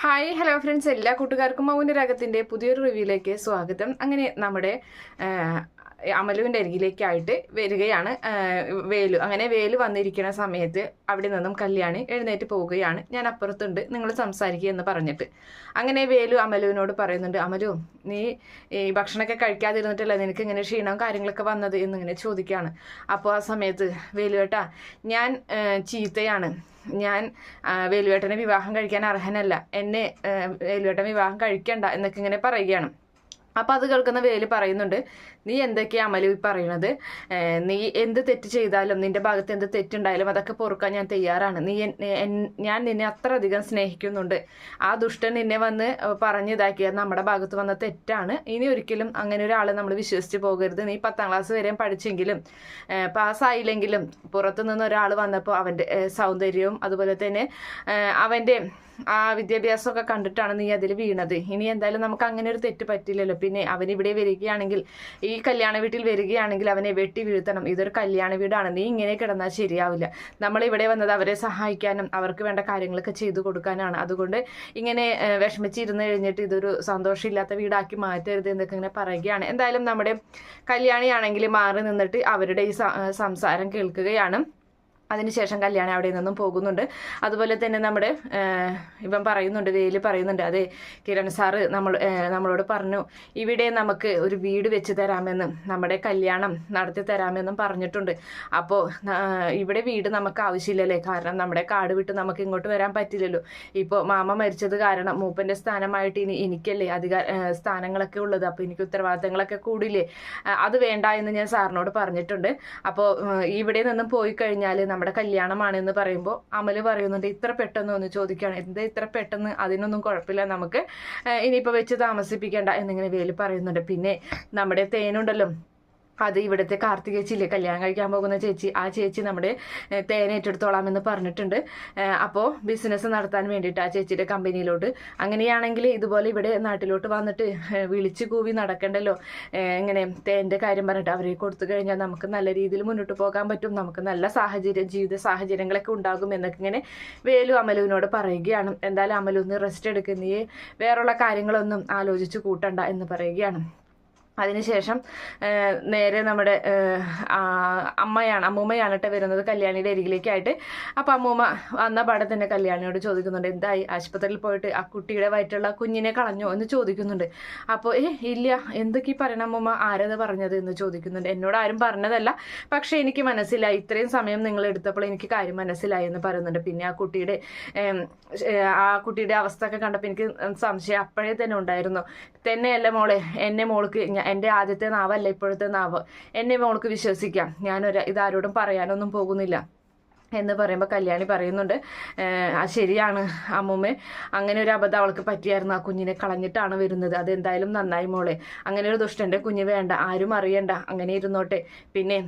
Hi hello friends എല്ലാ കൂട്ടുകാർക്കും മൗനരാഗത്തിന്റെ പുതിയൊരു റിവ്യൂയിലേക്ക് സ്വാഗതം. അങ്ങനെ നമ്മുടെ അമലുവിന്റെ അരികിലേക്കായിട്ട് വരികയാണ്. വേലു അങ്ങനെ വേലു വന്നിരിക്കുന്ന സമയത്ത് അവിടെ നിന്നും കല്യാണി എഴുന്നേറ്റ് പോവുകയാണ്. ഞാൻ അപ്പുറത്തുണ്ട് നിങ്ങൾ സംസാരിക്കുക എന്ന് പറഞ്ഞിട്ട്. അങ്ങനെ വേലു അമലുവിനോട് പറയുന്നുണ്ട് അമലു നീ ഈ ഭക്ഷണമൊക്കെ കഴിക്കാതിരുന്നിട്ടല്ലേ നിനക്ക് ഇങ്ങനെ ക്ഷീണവും കാര്യങ്ങളൊക്കെ വന്നത്? എന്നിങ്ങനെ ചോദിക്കുകയാണ്. അപ്പോൾ ആ സമയത്ത് വേലു കേട്ടാ ഞാൻ ചീത്തയാണ്. ഞാൻ വേലുവേട്ടനെ വിവാഹം കഴിക്കാൻ അർഹനല്ല. എന്നെ വേലുവേട്ടൻ വിവാഹം കഴിക്കണ്ട എന്നൊക്കെ ഇങ്ങനെ പറയുകയാണ്. അപ്പം അത് കേൾക്കുന്ന വേൽ പറയുന്നുണ്ട് നീ എന്തൊക്കെയാ അമലു ഈ പറയണത് നീ എന്ത് തെറ്റ് ചെയ്താലും നിന്റെ ഭാഗത്ത് എന്ത് തെറ്റുണ്ടായാലും അതൊക്കെ പൊറുക്കാൻ ഞാൻ തയ്യാറാണ്. നീ ഞാൻ നിന്നെ അത്ര അധികം സ്നേഹിക്കുന്നുണ്ട്. ആ ദുഷ്ടൻ നിന്നെ വന്ന് പറഞ്ഞ് ഇതാക്കിയത് നമ്മുടെ ഭാഗത്ത് വന്ന തെറ്റാണ്. ഇനി ഒരിക്കലും അങ്ങനെ ഒരാളെ നമ്മൾ വിശ്വസിച്ച് പോകരുത്. നീ പത്താം ക്ലാസ് വരെ പഠിച്ചെങ്കിലും പാസ്സായില്ലെങ്കിലും പുറത്തു നിന്ന് ഒരാൾ വന്നപ്പോൾ അവന്റെ സൗന്ദര്യവും അതുപോലെ തന്നെ അവന്റെ ആ വിദ്യാഭ്യാസമൊക്കെ കണ്ടിട്ടാണ് നീ അതിൽ വീണത്. ഇനി എന്തായാലും നമുക്ക് അങ്ങനെ ഒരു തെറ്റ് പറ്റില്ലല്ലോ. പിന്നെ അവൻ ഇവിടെ വരികയാണെങ്കിൽ ഈ കല്യാണ വീട്ടിൽ വരികയാണെങ്കിൽ അവനെ വെട്ടി വീഴ്ത്തണം. ഇതൊരു കല്യാണ വീടാണ്. നീ ഇങ്ങനെ കിടന്നാൽ ശരിയാവില്ല. നമ്മൾ ഇവിടെ വന്നത് അവരെ സഹായിക്കാനും അവർക്ക് വേണ്ട കാര്യങ്ങളൊക്കെ ചെയ്തു കൊടുക്കാനാണ്. അതുകൊണ്ട് ഇങ്ങനെ വിഷമിച്ചിരുന്ന് കഴിഞ്ഞിട്ട് ഇതൊരു സന്തോഷമില്ലാത്ത വീടാക്കി മാറ്റരുത് എന്നൊക്കെ ഇങ്ങനെ പറയുകയാണ്. എന്തായാലും നമ്മുടെ കല്യാണിയാണെങ്കിൽ മാറി നിന്നിട്ട് അവരുടെ ഈ സംസാരം കേൾക്കുകയാണ്. അതിനുശേഷം കല്യാണം അവിടെ നിന്നും പോകുന്നുണ്ട്. അതുപോലെ തന്നെ നമ്മുടെ ഇവൻ പറയുന്നുണ്ട് വേലി പറയുന്നുണ്ട് അതെ കിരൺ സാറ് നമ്മൾ നമ്മളോട് പറഞ്ഞു ഇവിടെ നമുക്ക് ഒരു വീട് വെച്ച് തരാമെന്നും നമ്മുടെ കല്യാണം നടത്തി തരാമെന്നും പറഞ്ഞിട്ടുണ്ട്. അപ്പോൾ ഇവിടെ വീട് നമുക്ക് ആവശ്യമില്ലല്ലേ? കാരണം നമ്മുടെ കാട് വിട്ട് നമുക്ക് ഇങ്ങോട്ട് വരാൻ പറ്റില്ലല്ലോ. ഇപ്പോൾ മാമ മരിച്ചത് കാരണം മൂപ്പന്റെ സ്ഥാനമായിട്ട് ഇനി എനിക്കല്ലേ അധികാര സ്ഥാനങ്ങളൊക്കെ ഉള്ളത്. അപ്പോൾ എനിക്ക് ഉത്തരവാദിത്തങ്ങളൊക്കെ കൂടില്ലേ അത് വേണ്ട എന്ന് ഞാൻ സാറിനോട് പറഞ്ഞിട്ടുണ്ട്. അപ്പോൾ ഇവിടെ നിന്നും പോയി കഴിഞ്ഞാൽ നമ്മുടെ കല്യാണമാണ് എന്ന് പറയുമ്പോൾ അമൽ പറയുന്നുണ്ട് ഇത്ര പെട്ടെന്ന് ഒന്ന് ചോദിക്കുകയാണ്. എന്താ ഇത്ര പെട്ടെന്ന്? അതിനൊന്നും കുഴപ്പമില്ല. നമുക്ക് ഇനിയിപ്പോൾ വെച്ച് താമസിപ്പിക്കേണ്ട എന്നിങ്ങനെ വേലി പറയുന്നുണ്ട്. പിന്നെ നമ്മുടെ തേനുണ്ടല്ലോ അത് ഇവിടുത്തെ കാർത്തിക ചേച്ചിയില്ലേ? കല്യാണം കഴിക്കാൻ പോകുന്ന ചേച്ചി. ആ ചേച്ചി നമ്മുടെ തേൻ ഏറ്റെടുത്തോളാം എന്ന് പറഞ്ഞിട്ടുണ്ട് അപ്പോൾ ബിസിനസ് നടത്താൻ വേണ്ടിയിട്ട് ആ ചേച്ചിയുടെ കമ്പനിയിലോട്ട് അങ്ങനെയാണെങ്കിൽ ഇതുപോലെ ഇവിടെ നാട്ടിലോട്ട് വന്നിട്ട് വിളിച്ച് കൂവി നടക്കണ്ടല്ലോ. ഇങ്ങനെ തേന്റെ കാര്യം പറഞ്ഞിട്ട് അവരെ കൊടുത്തു കഴിഞ്ഞാൽ നമുക്ക് നല്ല രീതിയിൽ മുന്നോട്ട് പോകാൻ പറ്റും. നമുക്ക് നല്ല സാഹചര്യം ജീവിത സാഹചര്യങ്ങളൊക്കെ ഉണ്ടാകും എന്നൊക്കെ ഇങ്ങനെ വേലു അമലുവിനോട് പറയുകയാണ്. എന്തായാലും അമലു ഒന്ന് റെസ്റ്റ് എടുക്കുന്നേ വേറുള്ള കാര്യങ്ങളൊന്നും ആലോചിച്ച് കൂട്ടണ്ട എന്ന് പറയുകയാണ്. അതിനുശേഷം നേരെ നമ്മുടെ അമ്മയാണ് അമ്മൂമ്മയാണ് കേട്ടോ വരുന്നത് കല്യാണിയുടെ അരികിലേക്കായിട്ട്. അപ്പം അമ്മൂമ്മ വന്ന പാടെ തന്നെ കല്യാണിയോട് ചോദിക്കുന്നുണ്ട് എന്തായി ആശുപത്രിയിൽ പോയിട്ട് ആ കുട്ടിയുടെ വയറ്റുള്ള കുഞ്ഞിനെ കളഞ്ഞോ എന്ന് ചോദിക്കുന്നുണ്ട്. അപ്പോൾ ഏ ഇല്ല എന്തൊക്കെ ഈ പറയണ അമ്മൂമ്മ ആരത് പറഞ്ഞത് എന്ന് ചോദിക്കുന്നുണ്ട്. എന്നോട് ആരും പറഞ്ഞതല്ല പക്ഷേ എനിക്ക് മനസ്സിലായി ഇത്രയും സമയം നിങ്ങൾ എടുത്തപ്പോൾ എനിക്ക് കാര്യം മനസ്സിലായി എന്ന് പറയുന്നുണ്ട്. പിന്നെ ആ കുട്ടിയുടെ ആ കുട്ടിയുടെ അവസ്ഥ ഒക്കെ കണ്ടപ്പോൾ എനിക്ക് സംശയം അപ്പോഴേ തന്നെ ഉണ്ടായിരുന്നു. തന്നെയല്ല മോളെ എന്നെ മോൾക്ക് എന്റെ ആദ്യത്തെ നാവല്ല ഇപ്പോഴത്തെ നാവ്. എന്നെ മോൾക്ക് വിശ്വസിക്കാം. ഞാനൊരു ഇതാരോടും പറയാനൊന്നും പോകുന്നില്ല. എന്ന് പറയുമ്പോൾ കല്യാണി പറയുന്നുണ്ട് "ഏഹ്, ആ ശരിയാണ് അമ്മൂമ്മ. അങ്ങനെ ഒരു അബദ്ധം അവൾക്ക് പറ്റിയായിരുന്നു. ആ കുഞ്ഞിനെ കളഞ്ഞിട്ടാണ് വരുന്നത്. അതെന്തായാലും നന്നായി മോളെ. അങ്ങനെ ഒരു ദുഷ്ടന്റെ കുഞ്ഞ് വേണ്ട. ആരും അറിയണ്ട. അങ്ങനെ ഇരുന്നോട്ടെ. പിന്നെ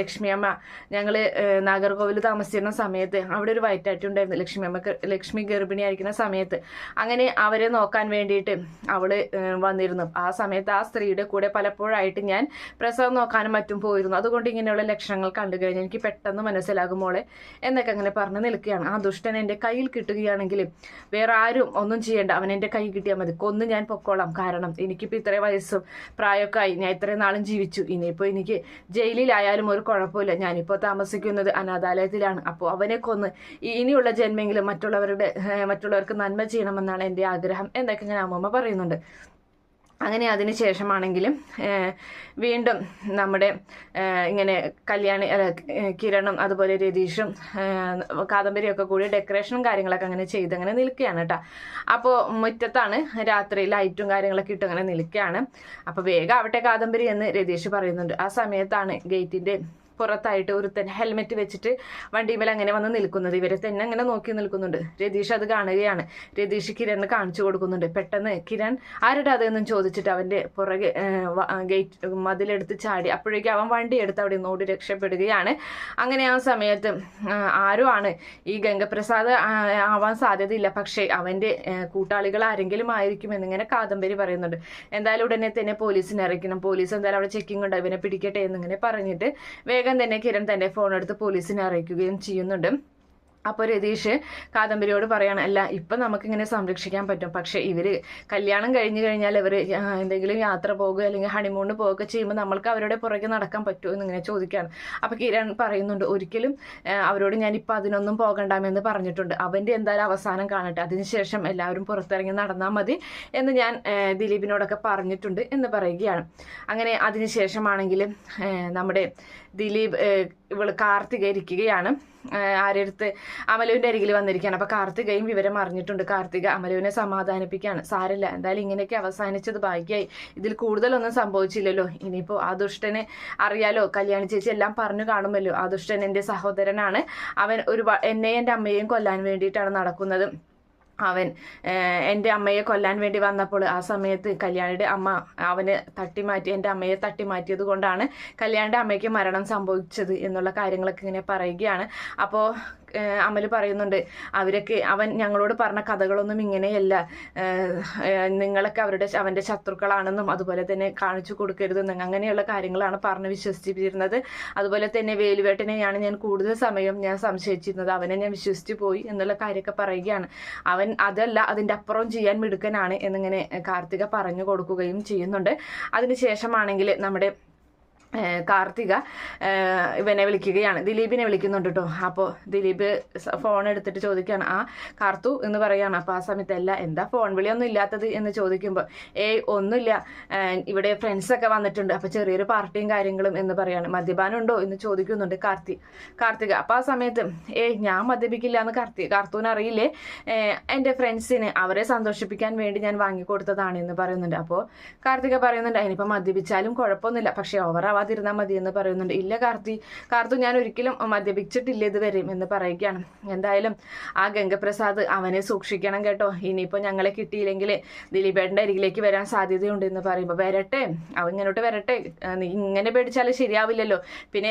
ലക്ഷ്മി അമ്മ ഞങ്ങൾ നാഗർകോവിൽ താമസിച്ചിരുന്ന സമയത്ത് അവിടെ ഒരു വയറ്റാറ്റി ഉണ്ടായിരുന്നു. ലക്ഷ്മി അമ്മയ്ക്ക് ലക്ഷ്മി ഗർഭിണിയായിരിക്കുന്ന സമയത്ത്. അങ്ങനെ അവരെ നോക്കാൻ വേണ്ടിയിട്ട് അവൾ വന്നിരുന്നു. ആ സമയത്ത് ആ സ്ത്രീയുടെ കൂടെ പലപ്പോഴായിട്ട് ഞാൻ പ്രസവം നോക്കാനും മറ്റും പോയിരുന്നു. അതുകൊണ്ട് ഇങ്ങനെയുള്ള ലക്ഷണങ്ങൾ കണ്ടു കഴിഞ്ഞാൽ എനിക്ക് പെട്ടെന്ന് മനസ്സിലാകും മോളെ എന്നൊക്കെ അങ്ങനെ പറഞ്ഞ് നിൽക്കുകയാണ്. ആ ദുഷ്ടൻ എന്റെ കയ്യിൽ കിട്ടുകയാണെങ്കിൽ വേറെ ആരും ഒന്നും ചെയ്യേണ്ട. അവൻ എന്റെ കൈ കിട്ടിയാൽ മതി. കൊന്ന് ഞാൻ പൊക്കോളാം. കാരണം എനിക്കിപ്പോൾ ഇത്രയും വയസ്സും പ്രായമൊക്കെ ആയി ഞാൻ ഇത്രയും നാളും ജീവിച്ചു. ഇനിയിപ്പോൾ എനിക്ക് ജയിലിലായാലും ഒരു കുഴപ്പമില്ല. ഞാനിപ്പോൾ താമസിക്കുന്നത് അനാഥാലയത്തിലാണ്. അപ്പോൾ അവനെ കൊന്ന് ഇനിയുള്ള ജന്മെങ്കിലും മറ്റുള്ളവരുടെ മറ്റുള്ളവർക്ക് നന്മ ചെയ്യണമെന്നാണ് എന്റെ ആഗ്രഹം എന്നൊക്കെ ഞാൻ അമ്മമ്മ പറയുന്നുണ്ട്. അങ്ങനെ അതിന് ശേഷമാണെങ്കിലും വീണ്ടും നമ്മുടെ ഇങ്ങനെ കല്യാണി അല്ല കിരണും അതുപോലെ രതീഷും കാദംബരിയൊക്കെ കൂടി ഡെക്കറേഷനും കാര്യങ്ങളൊക്കെ അങ്ങനെ ചെയ്ത് അങ്ങനെ നിൽക്കുകയാണ് കേട്ടോ അപ്പോൾ മുറ്റത്താണ് രാത്രി ലൈറ്റും കാര്യങ്ങളൊക്കെ ഇട്ട് അങ്ങനെ നിൽക്കുകയാണ്. അപ്പോൾ വേഗം ആവട്ടെ കാദംബരി എന്ന് രതീഷ് പറയുന്നുണ്ട്. ആ സമയത്താണ് ഗേറ്റിന്റെ പുറത്തായിട്ട് ഒരുത്തൻ ഹെൽമെറ്റ് വെച്ചിട്ട് വണ്ടിമേൽ അങ്ങനെ വന്ന് നിൽക്കുന്നത്. ഇവരെ തന്നെ അങ്ങനെ നോക്കി നിൽക്കുന്നുണ്ട്. രതീഷ് അത് കാണുകയാണ്. രതീഷ് കിരണിന് കാണിച്ചു കൊടുക്കുന്നുണ്ട്. പെട്ടെന്ന് കിരൺ ആരുടെ അതെന്നും ചോദിച്ചിട്ട് അവന്റെ പുറകെ ഗേറ്റ് മതിലെടുത്ത് ചാടി അപ്പോഴേക്കും അവൻ വണ്ടി എടുത്ത് അവിടെ നിന്ന് ഓടി രക്ഷപ്പെടുകയാണ്. അങ്ങനെ ആ സമയത്ത് ആരും ആണ് ഈ ഗംഗപ്രസാദ് ആവാൻ സാധ്യതയില്ല. പക്ഷേ അവന്റെ കൂട്ടാളികൾ ആരെങ്കിലും ആയിരിക്കും എന്നിങ്ങനെ കാദംബരി പറയുന്നുണ്ട്. എന്തായാലും ഉടനെ തന്നെ പോലീസിനെ അറിയിക്കണം. പോലീസ് എന്തായാലും അവിടെ ചെക്കിംഗ് ഉണ്ട്. ഇവനെ പിടിക്കട്ടെ എന്നിങ്ങനെ പറഞ്ഞിട്ട് വേഗം തന്നെ കിരൺ തന്റെ ഫോൺ എടുത്ത് പോലീസിനെ അറിയിക്കുകയും ചെയ്യുന്നുണ്ട്. അപ്പോൾ രതീഷ് കാദംബരിയോട് പറയുകയാണ് അല്ല ഇപ്പം നമുക്കിങ്ങനെ സംരക്ഷിക്കാൻ പറ്റും. പക്ഷേ ഇവർ കല്യാണം കഴിഞ്ഞു കഴിഞ്ഞാൽ ഇവർ എന്തെങ്കിലും യാത്ര പോകുക അല്ലെങ്കിൽ ഹണിമൂണിന് പോവുക ചെയ്യുമ്പോൾ നമ്മൾക്ക് അവരുടെ പുറകെ നടക്കാൻ പറ്റുമോ എന്നിങ്ങനെ ചോദിക്കുകയാണ്. അപ്പോൾ കിരൺ പറയുന്നുണ്ട് ഒരിക്കലും അവരോട് ഇപ്പം അതിനൊന്നും പോകണ്ടാമെന്ന് പറഞ്ഞിട്ടുണ്ട്. അവന്റെ എന്തായാലും അവസാനം കാണട്ടെ. അതിനുശേഷം എല്ലാവരും പുറത്തിറങ്ങി നടന്നാൽ മതി എന്ന് ഞാൻ ദിലീപിനോടൊക്കെ പറഞ്ഞിട്ടുണ്ട് എന്ന് പറയുകയാണ്. അങ്ങനെ അതിനുശേഷമാണെങ്കിൽ നമ്മുടെ ദിലീപ് ഇവൾ കാർത്തിക ഇരിക്കുകയാണ്. ആരെടുത്ത് അമലുവിന്റെ അരികിൽ വന്നിരിക്കുകയാണ്. അപ്പോൾ കാർത്തികയും വിവരം അറിഞ്ഞിട്ടുണ്ട്. കാർത്തിക അമലുവിനെ സമാധാനിപ്പിക്കുകയാണ്. സാരല്ല എന്തായാലും ഇങ്ങനെയൊക്കെ അവസാനിച്ചത് ഭാഗ്യമായി ഇതിൽ കൂടുതലൊന്നും സംഭവിച്ചില്ലല്ലോ. ഇനിയിപ്പോൾ ആ ദുഷ്ടനെ അറിയാലോ. കല്യാണി ചേച്ചി എല്ലാം പറഞ്ഞു കാണുമല്ലോ. ആ ദുഷ്ടൻ എന്റെ സഹോദരനാണ്. അവൻ ഒരു എന്നെയും എന്റെ അമ്മയെയും കൊല്ലാൻ വേണ്ടിയിട്ടാണ് നടക്കുന്നത്. അവൻ എന്റെ അമ്മയെ കൊല്ലാൻ വേണ്ടി വന്നപ്പോൾ ആ സമയത്ത് കല്യാണിയുടെ അമ്മ അവനെ തട്ടിമാറ്റി എന്റെ അമ്മയെ തട്ടിമാറ്റിയത് കൊണ്ടാണ് കല്യാണിയുടെ അമ്മയ്ക്ക് മരണം സംഭവിച്ചത് എന്നുള്ള കാര്യങ്ങളൊക്കെ ഇങ്ങനെ പറയുകയാണ്. അപ്പോൾ അമൽ പറയുന്നുണ്ട്. അവരൊക്കെ അവൻ ഞങ്ങളോട് പറഞ്ഞ കഥകളൊന്നും ഇങ്ങനെയല്ല. നിങ്ങളൊക്കെ അവരുടെ അവന്റെ ശത്രുക്കളാണെന്നും അതുപോലെ തന്നെ കാണിച്ചു കൊടുക്കരുതെന്നും അങ്ങനെയുള്ള കാര്യങ്ങളാണ് പറഞ്ഞ് വിശ്വസിപ്പിച്ചിരുന്നത് അതുപോലെ തന്നെ വേലുവേട്ടനെയാണ് ഞാൻ കൂടുതൽ സമയം ഞാൻ സംശയിച്ചിരുന്നത്. അവനെ ഞാൻ വിശ്വസിച്ചു പോയി എന്നുള്ള കാര്യമൊക്കെ പറയുകയാണ്. അവൻ അതല്ല അതിന്റെ അപ്പുറം ചെയ്യാൻ മിടുക്കനാണ് എന്നിങ്ങനെ കാർത്തിക പറഞ്ഞു കൊടുക്കുകയും ചെയ്യുന്നുണ്ട്. അതിനുശേഷമാണെങ്കിൽ നമ്മുടെ കാർത്തിക ഇവനെ വിളിക്കുകയാണ്. ദിലീപിനെ വിളിക്കുന്നുണ്ട് കേട്ടോ അപ്പോൾ ദിലീപ് ഫോൺ എടുത്തിട്ട് ചോദിക്കുകയാണ്. ആ കാർത്തു എന്ന് പറയുകയാണ് അപ്പോൾ ആ സമയത്ത് അല്ല എന്താ ഫോൺ വിളിയൊന്നും ഇല്ലാത്തത് എന്ന് ചോദിക്കുമ്പോൾ ഏയ് ഒന്നുമില്ല. ഇവിടെ ഫ്രണ്ട്സൊക്കെ വന്നിട്ടുണ്ട്. അപ്പോൾ ചെറിയൊരു പാർട്ടിയും കാര്യങ്ങളും എന്ന് പറയാണ്. മദ്യപാനം ഉണ്ടോ എന്ന് ചോദിക്കുന്നുണ്ട് കാർത്തി കാർത്തിക. അപ്പോൾ ആ സമയത്ത് ഏയ് ഞാൻ മദ്യപിക്കില്ല എന്ന് കാർത്തി കാർത്തൂന് അറിയില്ലേ? എന്റെ ഫ്രണ്ട്സിന് അവരെ സന്തോഷിപ്പിക്കാൻ വേണ്ടി ഞാൻ വാങ്ങിക്കൊടുത്തതാണ് എന്ന് പറയുന്നുണ്ട്. അപ്പോൾ കാർത്തിക പറയുന്നുണ്ട് അതിനിപ്പോൾ മദ്യപിച്ചാലും കുഴപ്പമൊന്നുമില്ല. പക്ഷേ ഓവർ ആവാതിരുന്നാൽ മതി എന്ന് പറയുന്നുണ്ട്. ഇല്ല കാർത്തി കാർത്തു ഞാൻ ഒരിക്കലും മദ്യപിച്ചിട്ടില്ല ഇതുവരെയും എന്ന് പറയുകയാണ്. എന്തായാലും ആ ഗംഗപ്രസാദ് അവനെ സൂക്ഷിക്കണം കേട്ടോ. ഇനിയിപ്പോൾ ഞങ്ങളെ കിട്ടിയില്ലെങ്കിൽ ദിലീപേട്ടന്റെ അരികിലേക്ക് വരാൻ സാധ്യതയുണ്ട് എന്ന് പറയുമ്പോൾ വരട്ടെ അവൻ ഇങ്ങോട്ട് വരട്ടെ. ഇങ്ങനെ പേടിച്ചാൽ ശരിയാവില്ലല്ലോ. പിന്നെ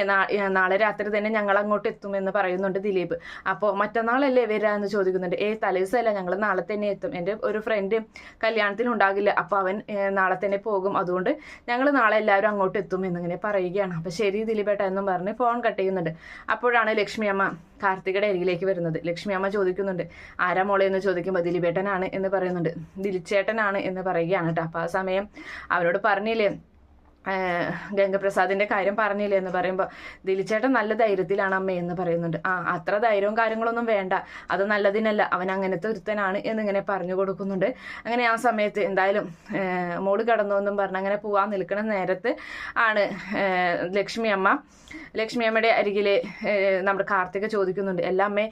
നാളെ രാത്രി തന്നെ ഞങ്ങൾ അങ്ങോട്ട് എത്തും എന്ന് പറയുന്നുണ്ട് ദിലീപ്. അപ്പോൾ മറ്റന്നാളല്ലേ വരാ എന്ന് ചോദിക്കുന്നുണ്ട്. ഏ തലേസല്ല ഞങ്ങൾ നാളെ തന്നെ എത്തും. എന്റെ ഒരു ഫ്രണ്ട് കല്യാണത്തിന് ഉണ്ടാകില്ല അപ്പോൾ അവൻ നാളെ തന്നെ പോകും. അതുകൊണ്ട് ഞങ്ങൾ നാളെ എല്ലാവരും അങ്ങോട്ട് എത്തും എന്നിങ്ങനെ പറയുകയാണ്. അപ്പൊ ശരി ദിലീപേട്ട എന്നും പറഞ്ഞ് ഫോൺ കട്ട് ചെയ്യുന്നുണ്ട്. അപ്പോഴാണ് ലക്ഷ്മി അമ്മ കാർത്തികയുടെ അരികിലേക്ക് വരുന്നത്. ലക്ഷ്മി അമ്മ ചോദിക്കുന്നുണ്ട് ആരാ മോളെ എന്ന് ചോദിക്കുമ്പോൾ ദിലീപേട്ടനാണ് എന്ന് പറയുന്നുണ്ട്. ദിലിച്ചേട്ടനാണ് എന്ന് പറയുകയാണ് കേട്ടോ. അപ്പോൾ ആ സമയം അവരോട് പറഞ്ഞില്ലേ ഗംഗപ്രസാദിന്റെ കാര്യം പറഞ്ഞില്ലേ എന്ന് പറയുമ്പോൾ ദിലിച്ചേട്ടൻ നല്ല ധൈര്യത്തിലാണ് അമ്മ എന്ന് പറയുന്നുണ്ട്. ആ അത്ര ധൈര്യവും കാര്യങ്ങളൊന്നും വേണ്ട. അത് നല്ലതിനല്ല. അവൻ അങ്ങനത്തെ ഒരുത്തനാണ് എന്നിങ്ങനെ പറഞ്ഞു കൊടുക്കുന്നുണ്ട്. അങ്ങനെ ആ സമയത്ത് എന്തായാലും മോൾ കടന്നു എന്നും പറഞ്ഞ് അങ്ങനെ പോവാൻ നിൽക്കുന്ന നേരത്ത് ആണ് ലക്ഷ്മി അമ്മ ലക്ഷ്മി അമ്മയുടെ അരികിൽ നമ്മുടെ കാർത്തിക ചോദിക്കുന്നുണ്ട്. എല്ലാ അമ്മേ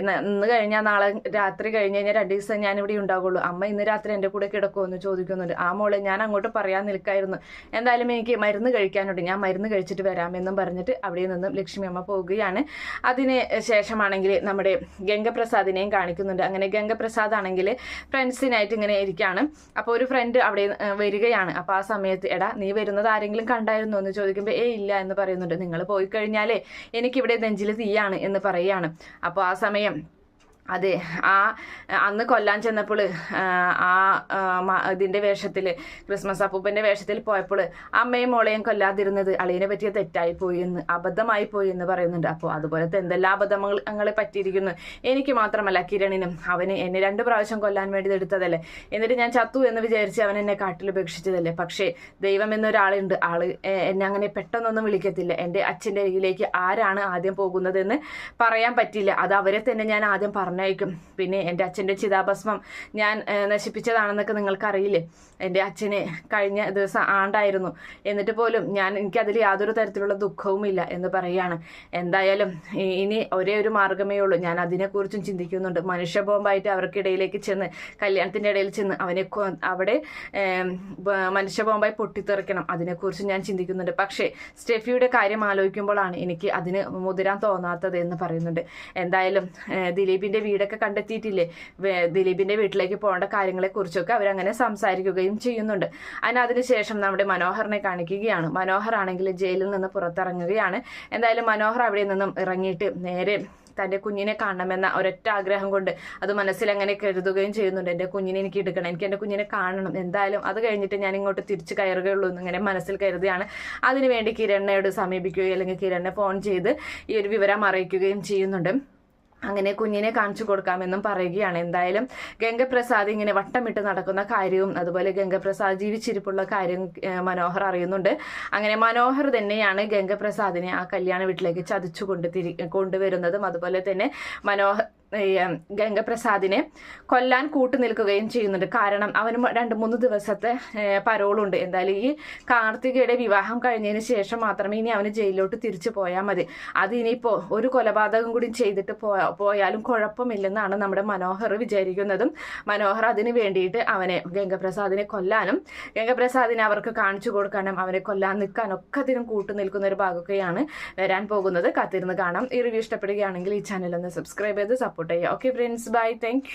ഇന്ന് കഴിഞ്ഞാൽ നാളെ രാത്രി കഴിഞ്ഞ് കഴിഞ്ഞാൽ രണ്ട് ദിവസം ഞാൻ ഇവിടെ ഉണ്ടാവുള്ളൂ. അമ്മ ഇന്ന് രാത്രി എന്റെ കൂടെ കിടക്കുമോ എന്ന് ചോദിക്കുന്നുണ്ട്. ആ മോളെ ഞാൻ അങ്ങോട്ട് പറയാൻ നിൽക്കായിരുന്നു. എന്തായാലും എനിക്ക് മരുന്ന് കഴിക്കാനുണ്ട്. ഞാൻ മരുന്ന് കഴിച്ചിട്ട് വരാമെന്നും പറഞ്ഞിട്ട് അവിടെ നിന്നും ലക്ഷ്മി അമ്മ പോവുകയാണ്. അതിന് ശേഷമാണെങ്കിൽ നമ്മുടെ ഗംഗപ്രസാദിനെയും കാണിക്കുന്നുണ്ട്. അങ്ങനെ ഗംഗപ്രസാദ് ആണെങ്കിൽ ഫ്രണ്ട്സിനായിട്ട് ഇങ്ങനെ ഇരിക്കുകയാണ്. അപ്പോൾ ഒരു ഫ്രണ്ട് അവിടെ വരികയാണ്. അപ്പോൾ ആ സമയത്ത് എടാ നീ വരുന്നത് ആരെങ്കിലും കണ്ടായിരുന്നോ? എന്ന് ചോദിക്കുമ്പോൾ ഏ ഇല്ല എന്ന് പറയുന്നുണ്ട്. നിങ്ങൾ പോയി കഴിഞ്ഞാലേ എനിക്കിവിടെ നെഞ്ചിൽ തീയാണ് എന്ന് പറയുകയാണ്. അപ്പോൾ ആ സമയം അതെ ആ അന്ന് കൊല്ലാൻ ചെന്നപ്പോൾ ആ ഇതിന്റെ വേഷത്തിൽ ക്രിസ്മസ് അപ്പൂപ്പന്റെ വേഷത്തിൽ പോയപ്പോൾ അമ്മയും മോളെയും കൊല്ലാതിരുന്നത് അളിയനെ പറ്റിയ തെറ്റായി പോയി എന്ന് അബദ്ധമായി പോയി എന്ന് പറയുന്നുണ്ട്. അപ്പോൾ അതുപോലത്തെ എന്തെല്ലാം അബദ്ധങ്ങൾ ഞങ്ങളെ പറ്റിയിരിക്കുന്നു? എനിക്ക് മാത്രമല്ല കിരണിനും അവന് എന്നെ രണ്ട് പ്രാവശ്യം കൊല്ലാൻ വേണ്ടി എടുത്തതല്ലേ? എന്നിട്ട് ഞാൻ ചത്തു എന്ന് വിചാരിച്ച് അവൻ എന്നെ കാട്ടിൽ ഉപേക്ഷിച്ചതല്ലേ പക്ഷേ ദൈവം എന്നൊരാളുണ്ട്. ആൾ എന്നെ അങ്ങനെ പെട്ടെന്നൊന്നും വിളിക്കത്തില്ല. എന്റെ അച്ഛന്റെ അരികിലേക്ക് ആരാണ് ആദ്യം പോകുന്നതെന്ന് പറയാൻ പറ്റില്ല. അത് അവരെ തന്നെ ഞാൻ ആദ്യം പറഞ്ഞയക്കും പിന്നെ എന്റെ അച്ഛന്റെ ചിതാഭസ്മം ഞാൻ നശിപ്പിച്ചതാണെന്നൊക്കെ നിങ്ങൾക്കറിയില്ലേ? എന്റെ അച്ഛന് കഴിഞ്ഞ ദിവസം ആണ്ടായിരുന്നു. എന്നിട്ട് പോലും ഞാൻ എനിക്കതിൽ യാതൊരു തരത്തിലുള്ള ദുഃഖവുമില്ല എന്ന് പറയുകയാണ്. എന്തായാലും ഇനി ഒരേ ഒരു മാർഗമേ ഉള്ളൂ. ഞാൻ അതിനെക്കുറിച്ചും ചിന്തിക്കുന്നുണ്ട്. മനുഷ്യ ബോംബായിട്ട് അവർക്കിടയിലേക്ക് ചെന്ന് കല്യാണത്തിന്റെ ഇടയിൽ ചെന്ന് അവനെ അവിടെ മനുഷ്യ ബോംബായി പൊട്ടിത്തെറിക്കണം. അതിനെക്കുറിച്ച് ഞാൻ ചിന്തിക്കുന്നുണ്ട്. പക്ഷേ സ്റ്റെഫിയുടെ കാര്യം ആലോചിക്കുമ്പോഴാണ് എനിക്ക് അതിന് മുതിരാൻ തോന്നാത്തത് എന്ന് പറയുന്നുണ്ട്. എന്തായാലും ഏഹ്, ദിലീപിന്റെ വീടൊക്കെ കണ്ടെത്തിയിട്ടില്ലേ? ദിലീപിന്റെ വീട്ടിലേക്ക് പോകേണ്ട കാര്യങ്ങളെക്കുറിച്ചൊക്കെ അവരങ്ങനെ സംസാരിക്കുകയും ചെയ്യുന്നുണ്ട്. അതിന് അതിനുശേഷം നമ്മുടെ മനോഹറിനെ കാണിക്കുകയാണ്. മനോഹർ ആണെങ്കിൽ ജയിലിൽ നിന്ന് പുറത്തിറങ്ങുകയാണ്. എന്തായാലും മനോഹർ അവിടെ നിന്നും ഇറങ്ങിയിട്ട് നേരെ തന്റെ കുഞ്ഞിനെ കാണണമെന്ന ഒരൊറ്റ ആഗ്രഹം കൊണ്ട് അത് മനസ്സിൽ അങ്ങനെ കരുതുകയും ചെയ്യുന്നുണ്ട്. എന്റെ കുഞ്ഞിനെ എനിക്ക് എടുക്കണം. എനിക്ക് എന്റെ കുഞ്ഞിനെ കാണണം. എന്തായാലും അത് കഴിഞ്ഞിട്ട് ഞാൻ ഇങ്ങോട്ട് തിരിച്ചു കയറുകയുള്ളൂ എന്നിങ്ങനെ മനസ്സിൽ കരുതുകയാണ്. അതിനുവേണ്ടി കിരണ്ണയോട് സമീപിക്കുകയോ അല്ലെങ്കിൽ കിരണ്ണെ ഫോൺ ചെയ്ത് ഈ ഒരു വിവരം അറിയിക്കുകയും ചെയ്യുന്നുണ്ട്. അങ്ങനെ കുഞ്ഞിനെ കാണിച്ചു കൊടുക്കാമെന്നും പറയുകയാണ്. എന്തായാലും ഗംഗപ്രസാദ് ഇങ്ങനെ വട്ടമിട്ട് നടക്കുന്ന കാര്യവും അതുപോലെ ഗംഗപ്രസാദ് ജീവിച്ചിരിപ്പുള്ള കാര്യം മനോഹർ അറിയുന്നുണ്ട്. അങ്ങനെ മനോഹർ തന്നെയാണ് ഗംഗപ്രസാദിനെ ആ കല്യാണ വീട്ടിലേക്ക് ചതിച്ചു കൊണ്ട് തിരി കൊണ്ടുവരുന്നതും അതുപോലെ തന്നെ മനോഹർ ഗംഗപ്രസാദിനെ കൊല്ലാൻ കൂട്ടു നിൽക്കുകയും ചെയ്യുന്നുണ്ട്. കാരണം അവന് രണ്ട് മൂന്ന് ദിവസത്തെ പരോളുണ്ട്. എന്തായാലും ഈ കാർത്തികയുടെ വിവാഹം കഴിഞ്ഞതിന് ശേഷം മാത്രമേ ഇനി അവന് ജയിലിലോട്ട് തിരിച്ചു പോയാൽ മതി. അത് ഇനിയിപ്പോൾ ഒരു കൊലപാതകം കൂടി ചെയ്തിട്ട് പോയാ പോയാലും കുഴപ്പമില്ലെന്നാണ് നമ്മുടെ മനോഹർ വിചാരിക്കുന്നതും. മനോഹർ അതിന് വേണ്ടിയിട്ട് അവനെ ഗംഗപ്രസാദിനെ കൊല്ലാനും ഗംഗപ്രസാദിനെ അവർക്ക് കാണിച്ചു കൊടുക്കാനും അവരെ കൊല്ലാൻ നിൽക്കാനും ഒക്കെ അതിനും കൂട്ടു നിൽക്കുന്ന ഒരു ഭാഗമൊക്കെയാണ് വരാൻ പോകുന്നത്. കാത്തിരുന്ന് കാണാം. ഈ റിവ്യൂ ഇഷ്ടപ്പെടുകയാണെങ്കിൽ ഈ ചാനൽ ഒന്ന് സബ്സ്ക്രൈബ് ചെയ്ത് സപ്പോർട്ട് ചെയ്യുക ഓക്കെ ഫ്രണ്ട്സ് ബൈ താങ്ക്